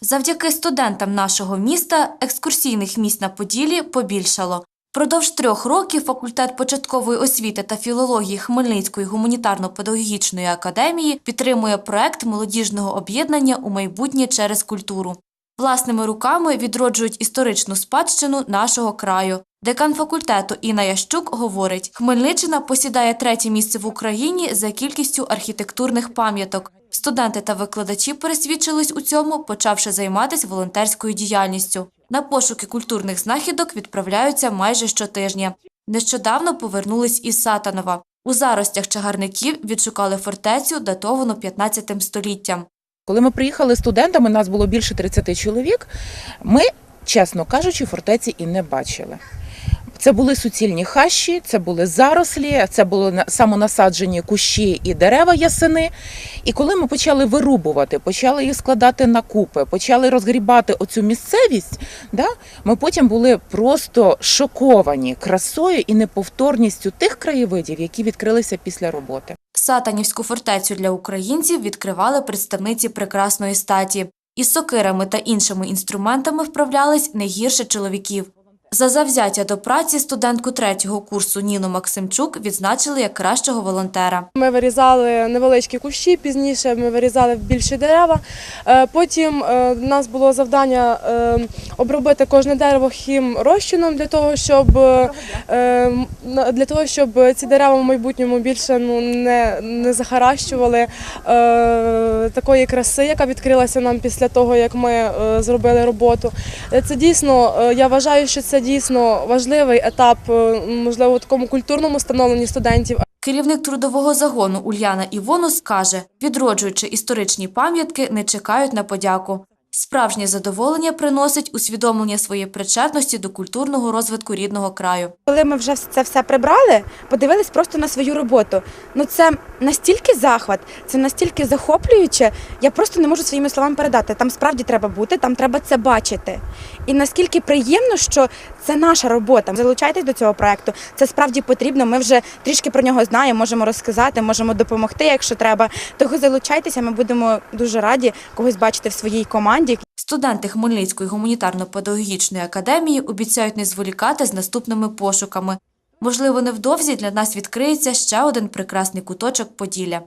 Завдяки студентам нашого міста екскурсійних місць на Поділі побільшало. Продовж трьох років факультет початкової освіти та філології Хмельницької гуманітарно-педагогічної академії підтримує проект молодіжного об'єднання у майбутнє через культуру. Власними руками відроджують історичну спадщину нашого краю. Декан факультету Інна Ящук говорить, Хмельниччина посідає третє місце в Україні за кількістю архітектурних пам'яток. Студенти та викладачі пересвідчились у цьому, почавши займатися волонтерською діяльністю. На пошуки культурних знахідок відправляються майже щотижня. Нещодавно повернулись із Сатанова. У заростях чагарників відшукали фортецю, датовану 15 століттям. Коли ми приїхали студентами, нас було більше 30 чоловік. Ми, чесно кажучи, фортеці і не бачили. Це були суцільні хащі, це були зарослі, це були на- самонасаджені кущі і дерева ясени. І коли ми почали вирубувати, почали їх складати на купи, почали розгрібати оцю місцевість, да, ми потім були просто шоковані красою і неповторністю тих краєвидів, які відкрилися після роботи. Сатанівську фортецю для українців відкривали представниці прекрасної статі. Із сокирами та іншими інструментами вправлялись не гірше чоловіків. За завзяття до праці студентку третього курсу Ніну Максимчук відзначили як кращого волонтера. Ми вирізали невеличкі кущі, пізніше ми вирізали більші дерева. Е, Потім е, в нас було завдання е, обробити кожне дерево хім розчином для того, щоб е, для того, щоб ці дерева в майбутньому більше ну не, не захаращували е, такої краси, яка відкрилася нам після того, як ми е, зробили роботу. Е, Це дійсно, е, я вважаю, що це дійсно важливий етап, е, можливо, у такому культурному становленні студентів. Керівник трудового загону Ульяна Івонус каже, відроджуючи історичні пам'ятки, не чекають на подяку. Справжнє задоволення приносить усвідомлення своєї причетності до культурного розвитку рідного краю. Коли ми вже це все прибрали, подивились просто на свою роботу. Ну це настільки захват, це настільки захоплююче. Я просто не можу своїми словами передати. Там справді треба бути, там треба це бачити. І наскільки приємно, що це наша робота. Залучайтесь до цього проекту. Це справді потрібно. Ми вже трішки про нього знаємо, можемо розказати, можемо допомогти, якщо треба. Того залучайтеся. Ми будемо дуже раді когось бачити в своїй команді. Студенти Хмельницької гуманітарно-педагогічної академії обіцяють не зволікати з наступними пошуками. Можливо, невдовзі для нас відкриється ще один прекрасний куточок Поділля.